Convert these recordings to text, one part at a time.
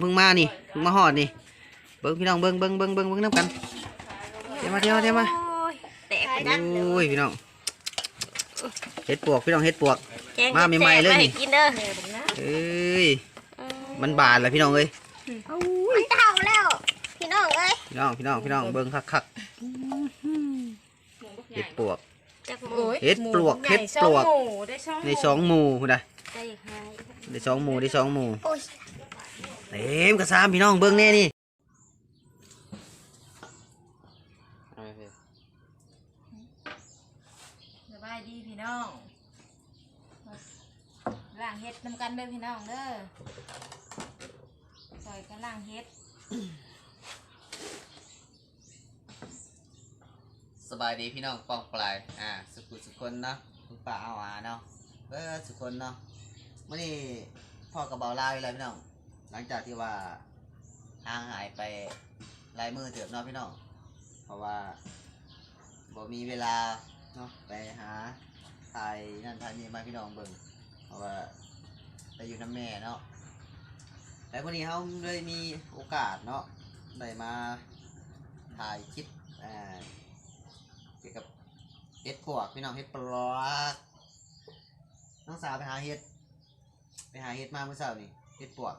เบิ่งมานี่เพิ่งมาหอดนี่เบิ่งพี่น้องเบิ่งเบิ่งเบิ่งเบิ่งเบิ่งน้ำกันเดี๋ยวมาเดี๋ยวมาเดี๋ยวมาโอ้ยแตกไปดันโอ้ยพี่น้องเฮ็ดปวกพี่น้องเฮ็ดปวกแกงมาใหม่ๆเลยนี่แซ่บาให้กินเด้อเอ้ยมันบานแล้วพี่น้องเอ้ยมันเท่าแล้วพี่น้องเอ้ยพี่น้องพี่น้องพี่น้องเบิ่งคักคักๆเฮ็ดปวกจักหมูโอ้ยเฮ็ดปลวกหมูเฮ็ดปลวกใหญ่ช่องหมูได้ช่องในสองหมู่พุ่นน่ะได้คล้ายได้สองหมู่ได้สองหมู่โอ้ย เต็มกระซามพี่น้องเบิ่งแน่นี่สบายดีพี่น้องล่างเฮ็ดนำกันเด้อพี่น้องเด้อซอยกันล่างเฮ็ดสบายดีพี่น้องปองปลาย อ่า สุขุสุคนเนาะคุณป้าเอาหวาเนาะเออสุคนเนาะมื่อนี้พ่อกับเบาลาอยู่แล้วพี่น้อง หลังจากที่ว่าห่างหายไปลายมือเถือบเนาะพี่น้องเพราะว่าบ่มีเวลาเนาะไปหาถ่ายนั่นถ่ายนี่มาพี่น้องเบิ่งเพราะว่าไปอยู่น้ำแม่เนาะแล้ววันนี้เขาเลยมีโอกาสเนาะได้มาถ่ายคลิปอ่าเกี่ยวกับเห็ดปวกพี่น้องเห็ดปลวกน้องสาวไปหาเห็ดไปหาเห็ดมาเมื่อเช้านี่เห็ดปวก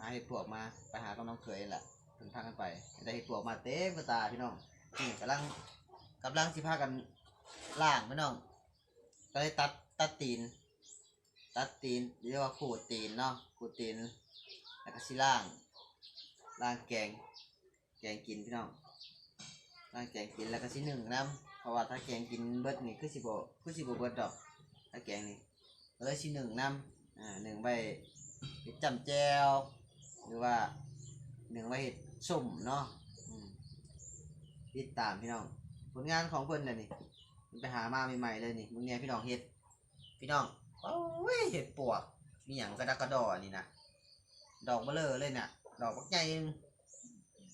หาเห็ดปวกมาไปหากับน้องเขยแหละถึงทางกันไปได้เห็ดปวกมาเต็มกระตาพี่น้องนี่กำลังกำลังสิพากันล่างพี่น้องก็เลยตัดตัดตีน ตัดตีนเรียกว่าขูดตีนเนาะขูดตีนแล้วก็สิล่างล่างแกง แกงกินพี่น้องร่างแกงกินแล้วก็สิหนึ่งน้ำเพราะว่าถ้าแกงกินเบิดนี่คือสิบคือสิบเบิดดอก ถ้าแกงนี่ก็เลยสิหนึ่งน้ำอ่าหนึ่งใบจำแจว หรือว่าหนึ่งใบเห็ดส้มเนาะอืมติดตามพี่น้อง ผลงานของเพิ่นน่ะนี่มันไปหามาใหม่ๆเลยนี่มึงเนี่ยพี่น้องเห็ด พี่น้องโอ้ยเห็ดปวกมีอย่างกระดักกระดอนี่นะดอกเบลอเลยเนี่ยดอกบักใหญ่หนึ่ง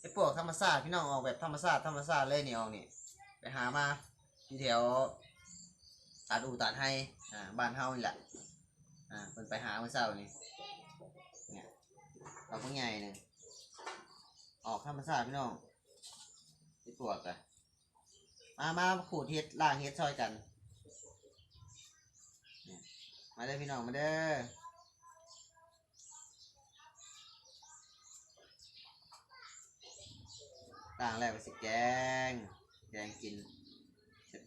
ไอ้พวกธรรมศาตร์พี่น้องออกแบบธรรมศาตร์ธรรมศาตร์เลยนี่ออกนี่ไปหามาที่แถวตัดอูตัดให้อ่าบ้านเฮานี่แหละอ่าเพิ่นไปหาเมื่อเช้านี่ เราพวกใหญ่หนึ่งออกธรรมศาสตร์พี่น้องไอ้พวกอะมามาขูดเฮ็ดล่างเฮ็ดซอยกันเนี่ยมาเด้อพี่น้องมาเด้อต่างแล้วก็สิแกง แกงกิน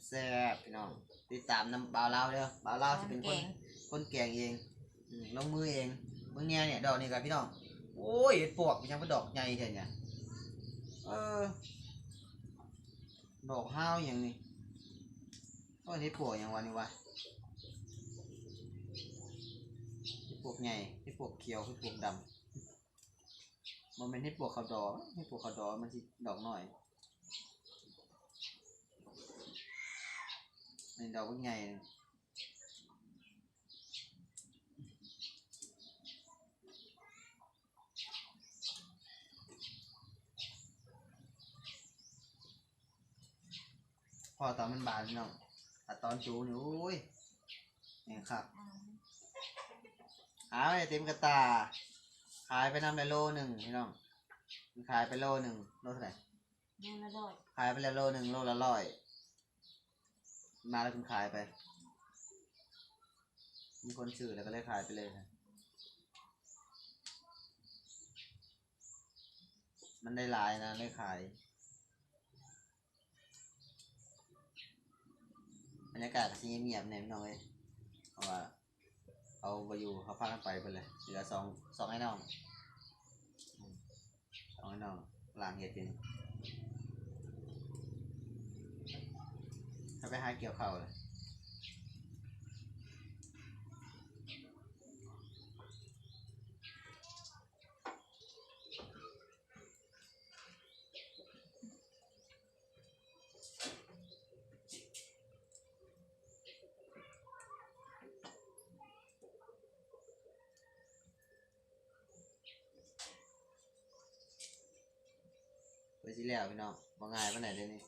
แซ่บๆพี่น้องติดตามน้ำบ่าวเล่าวเด้อบ่าวเล่าวจะเป็นคนคนแกงเองอืมลงมือเองมึงเนี่ยเนี่ยดอกนี่กับพี่น้อง โอ้ยปวกยังเป็นดอกใหญ่เท่เนี่ยเออ ดอกห้าวอย่างนี้โอ้ยเห็ดปวกอย่างวันนี้วะเห็ดปวกใหญ่เห็ดปวกเขียวเห็ดปวกดำมันเป็นเห็ดปวกขาวดอเห็ดปวกขาวดอมันสิดอกหน่อยนี่ดอกว่าไงเนี่ยพ อตอนมันบานพี่น้องแต่ตอนจูนี่โอ้ยนี่ครับหาไปเต็มกระตา ขายไปนำไปโลหนึ่งพี่น้องมันขายไปโลหนึ่งโลเท่าไหร่ดูละดอยขายไปแล้วโลหนึ่งโลละร้อยมาแล้วคุณขายไป มีคนซื้อแล้วก็เลยขายไปเลยนะมันได้หลายนะเลยขาย บรรยากาศเงียบๆเนี่ยพี่น้องเอ้ยเพราะว่าเขาไปอยู่เขาพากันไปไปเลยเหลือสองสองไอ้น้องอืมสองไอ้น้องหลางเห็ดอยู่นี่ถ้าไปหาเกี่ยวเข่าวเลย สิแล้วพี่น้องว่าง่ายปานไหนเดี๋ยวนี้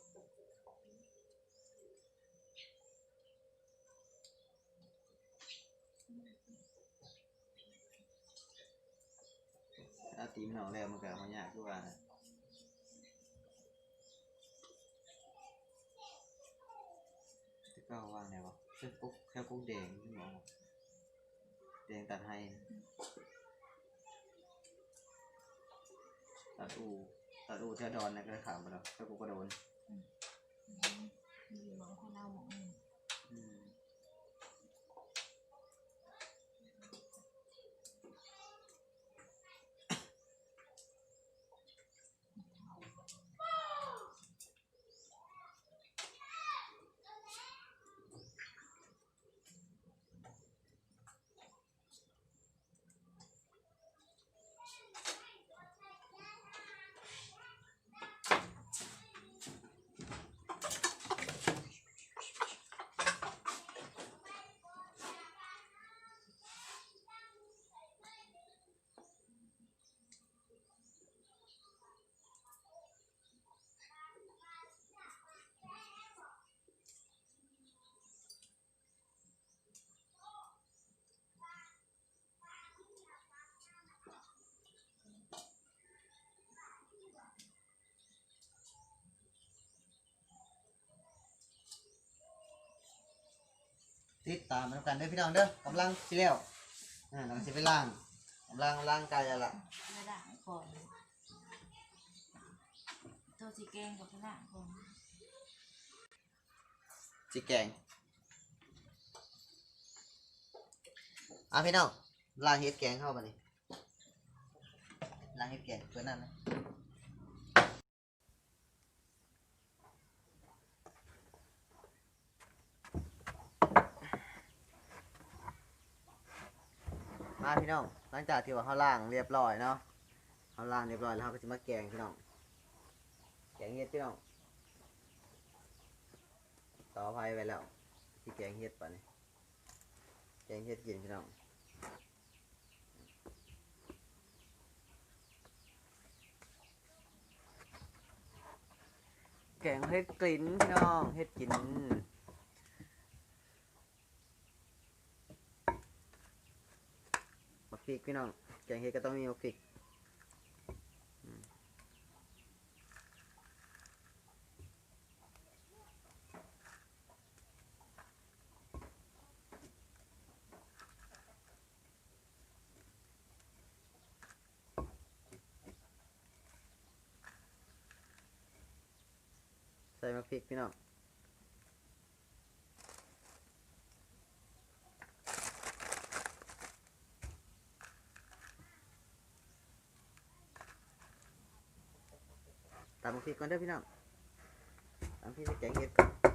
ตีมน้องแล้วมันก็มันยากคือว่าจะก็ว่างไงวะแค่กุ๊กแค่กุ๊กแดงนี่หมอแดงตัดให้ตัดอู ตัดอูแค่ดอนนะก็ถามไปแล้วแค่กุ๊กก็โดนมีหมองคนเราหมองหนึ่ง ติดตามมาแล้วกันเด้อพี่น้องเด้อกำลังสิแล้วอ่าเราสิไปล่างกำลังล่างกายแล้วล่ะไปด่างก่อนตัวสีแกงกับไปด่างก่อนสิแกงอะพี่น้องล่างเฮ็ดแกงเข้ามานี่ล่างเฮ็ดแกงเพื่อนนั่นนะ มาพี่น้อง หลังจากที่ว่าเขาล่างเรียบร้อยเนาะเขาล่างเรียบร้อยแล้วเขาก็จะมาแกงพี่น้อง แกงเฮ็ดพี่น้อง ต่อไฟไปแล้วที่แกงเฮ็ดป่ะนี่แกงเฮ็ดกินพี่น้องแกงเฮ็ดกลิ่นพี่น้องเฮ็ดกินมัก พริกพี่น้องแกงเฮ็ดก็ต้องมีมักพริกใส่มักพริกพี่น้องตามมัก พริกก่อนเด้อพี่น้องตามพี่จะแกงเห็ดก่อน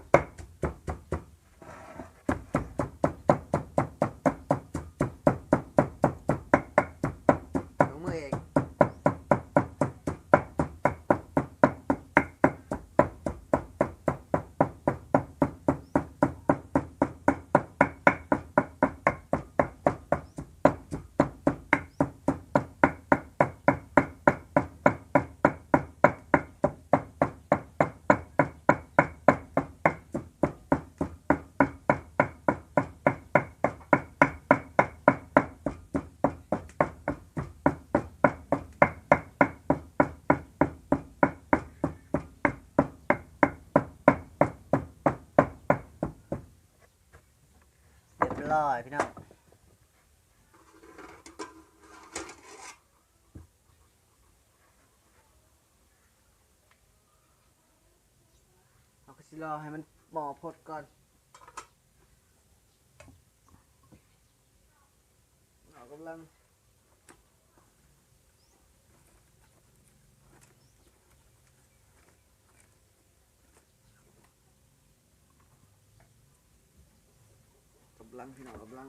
ร้อยพี่น้องเราก็สิรอให้มันหมอพดก่อนเรากำลัง กำลังพี่น้องกำลัง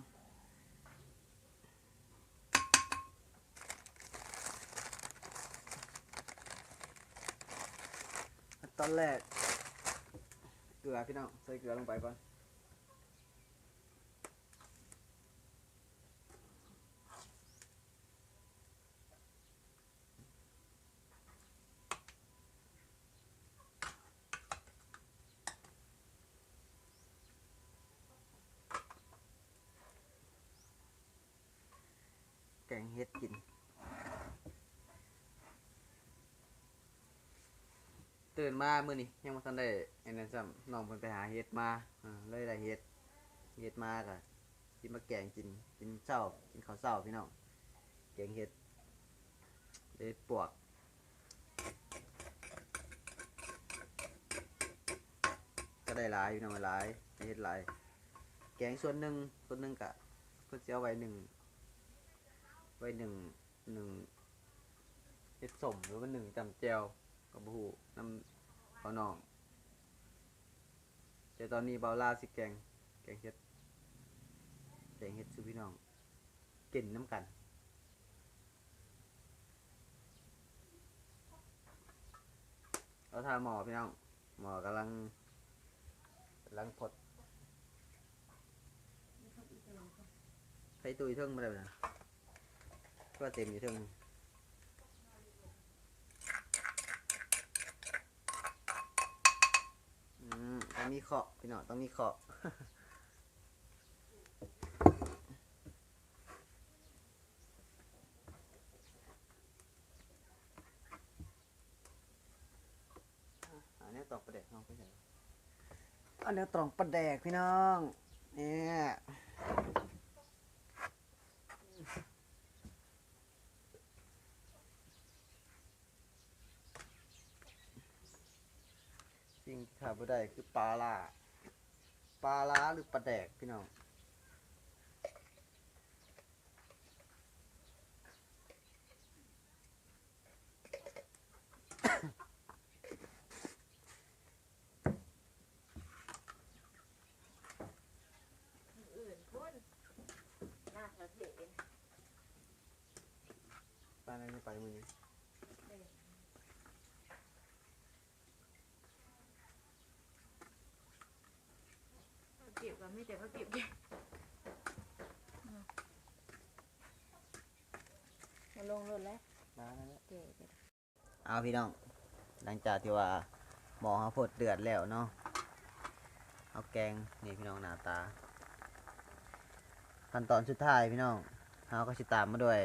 ตอนแรกเกลือพี่น้องใส่เกลือลงไปก่อน งเฮ็ดกิน ตื่นมาเมื่อนี้ยังไม่ทันได้ไอ้นั่นซ้ำน้องเพิ่นไปหาเฮ็ดมาเลยได้เฮ็ดเฮ็ดมากะกินมาแกงกินกินเช้ากินข้าวเช้าพี่น้องแกงเฮ็ดได้ปวกก็ได้หลายพี่น้องหลายเฮ็ดหลายแกงส่วนหนึ่งส่วนหนึ่งกะเพิ่นสิเอไว้หนึ่ง ไว้หนึ่งหนึ่งเฮ็ดสมหรือว่าหนึ่งจำแจวกับบูน้ำเขานองแต่ตอนนี้เบาลาสิแกง แกงเฮ็ดแกงเฮ็ดสูพี่น้องกินน้ำกันเราทาหมอพี่น้อง หมอกำลังกำลังพดใช้ตุยเทิงมาเลยนะ ก็เต็มอยู่เทิงอืมต้องมีเคาะพี่น้องต้องมีเคาะอันนี้ตอกประเด็กน้องพี่ชายอันนี้ตอกประแดกพี่น้อง เนี่ย สิ่งที่ขาดไม่ได้คือปลาล่าปลาล้าหรือปลาแดกพี่น้องอื่นพุ่นหน้าประเทศปลาอะไรไม่ไปมือนี้ เก็บกัน ไม่แต่ก็เก็บเก็บมาลงรถแล้วปลาอะไรเนี่ยเก็บเอาพี่น้อง หลังจากที่ว่าหมอเขาพดเดือดแล้วเนาะเอาแกงนี่พี่น้องหน้าตา ขั้นตอนสุดท้ายพี่น้องเราก็สิตามมาด้วย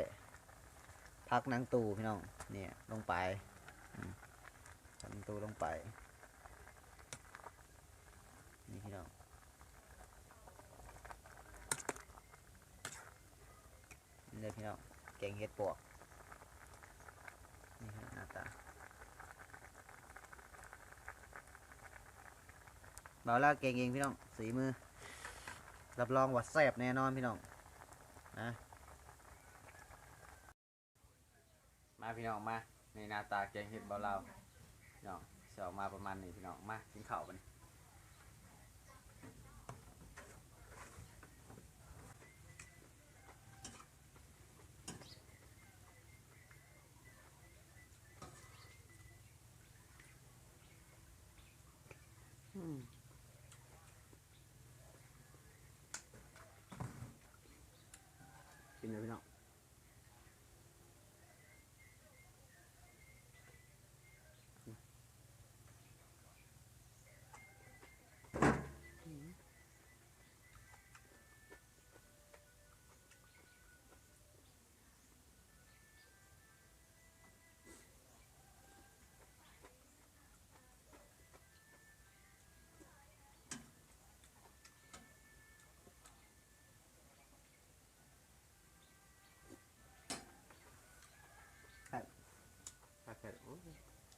พักนางตูพี่น้องเนี่ยลงไปอืมพักนางตูลงไป นี่พี่น้อง นี่เลยพี่น้องแกงเห็ดปวกนี่ครับหน้าตาเบาล่าเก่งเองพี่น้องสีมือ รับรองว่าแซ่บแน่นอนพี่น้องนะมาพี่น้องมาในหน้าตาแกงเห็ดเบาเล่าพี่น้องจะออกมาประมาณนี้พี่น้องมากินข้าวกันอืมกิ นเลยพี่น้อง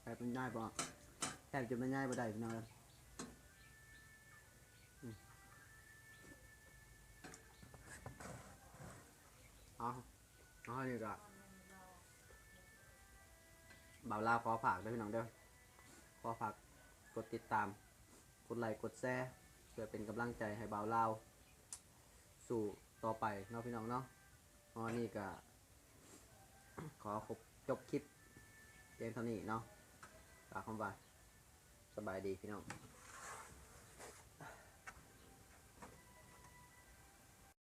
แค่เป็นง่ายป่ะแค่จะไม่ง่ายบ่ได้พี่น้องอ้ยอืมเอาเอานี่ก็บ่าวลาขอฝากด้วยพี่น้องเด้อขอฝากกดติดตาม กดไลค์กดแชร์เพื่อเป็นกำลังใจให้บ่าวลาวสู่ต่อไปเนาะพี่น้องเนาะอ๋อนี่ก็ขอครบจบคลิป เพียงเท่านี้เนาะฝากคำว่าสบายดีพี่น้อง